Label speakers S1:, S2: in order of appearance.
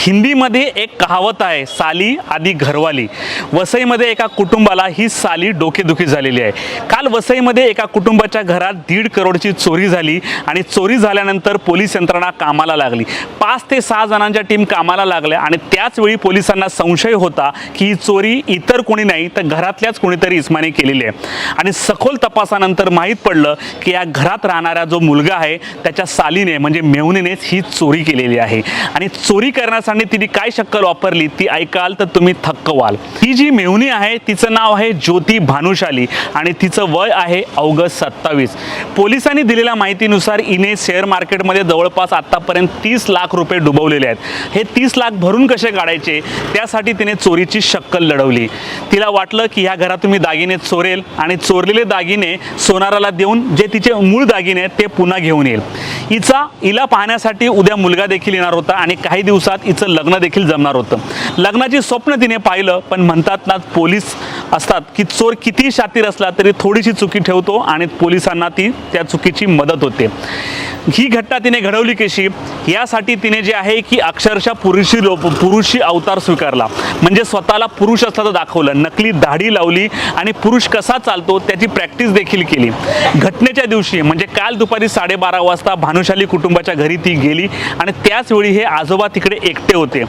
S1: हिंदीमध्ये एक कहावत आहे साली आधी घरवाली. वसईमध्ये एका कुटुंबाला ही साली डोकेदुखी झालेली आहे. काल वसईमध्ये एका कुटुंबाच्या घरात दीड करोडची चोरी झाली आणि चोरी झाल्यानंतर पोलीस यंत्रणा कामाला लागली. पाच ते सहा जणांच्या टीम कामाला लागल्या आणि त्याचवेळी पोलिसांना संशय होता की ही चोरी इतर कोणी नाही तर घरातल्याच कोणीतरी इस्माने केलेली आहे. आणि सखोल तपासानंतर माहीत पडलं की या घरात राहणारा जो मुलगा आहे त्याच्या सालीने म्हणजे मेहुणीनेच ही चोरी केलेली आहे. आणि चोरी करण्यासाठी तिने काय शक्कल वापरली ती ऐकाल तर तुम्ही थक्क व्हाल. ही जी मेहुणी आहे तिचं नाव आहे ज्योती भानुशाली आणि तिचं वय आहे अवघं सत्तावीस. पोलिसांनी दिलेल्या माहितीनुसार इने शेअर मार्केटमध्ये जवळपास आत्तापर्यंत तीस लाख रुपये डुबवलेले आहेत. हे तीस लाख भरून कसे काढायचे? त्यासाठी तिने चोरीची शक्कल लढवली. तिला वाटलं की ह्या घरातून मी दागिने चोरेल आणि चोरलेले दागिने सोनाराला देऊन जे तिचे मूळ दागिने ते पुन्हा घेऊन येईल. हिचा हिला पाहण्यासाठी उद्या मुलगा देखील येणार होता आणि काही दिवसात हिचं लग्न देखील जमणार होतं. लग्नाची स्वप्न तिने पाहिलं पण म्हणतात ना पोलीस असतात की चोर किती शातीर असला तरी थोडीशी चुकी ठेवतो आणि पोलिसांना ती त्या चुकीची मदत होते. ही घटना तिने घडवली कशी? यासाठी तिने जे आहे की अक्षरशः पुरुषी लोप पुरुषी अवतार स्वीकारला. म्हणजे स्वतःला पुरुष असल्याचं दाखवलं. नकली दाढी लावली आणि पुरुष कसा चालतो त्याची प्रॅक्टिस देखील केली. घटनेच्या दिवशी म्हणजे काल दुपारी साडेबारा वाजता भानुशाली कुटुंबाच्या घरी ती गेली आणि त्याच वेळी हे आजोबा तिकडे एकटे होते.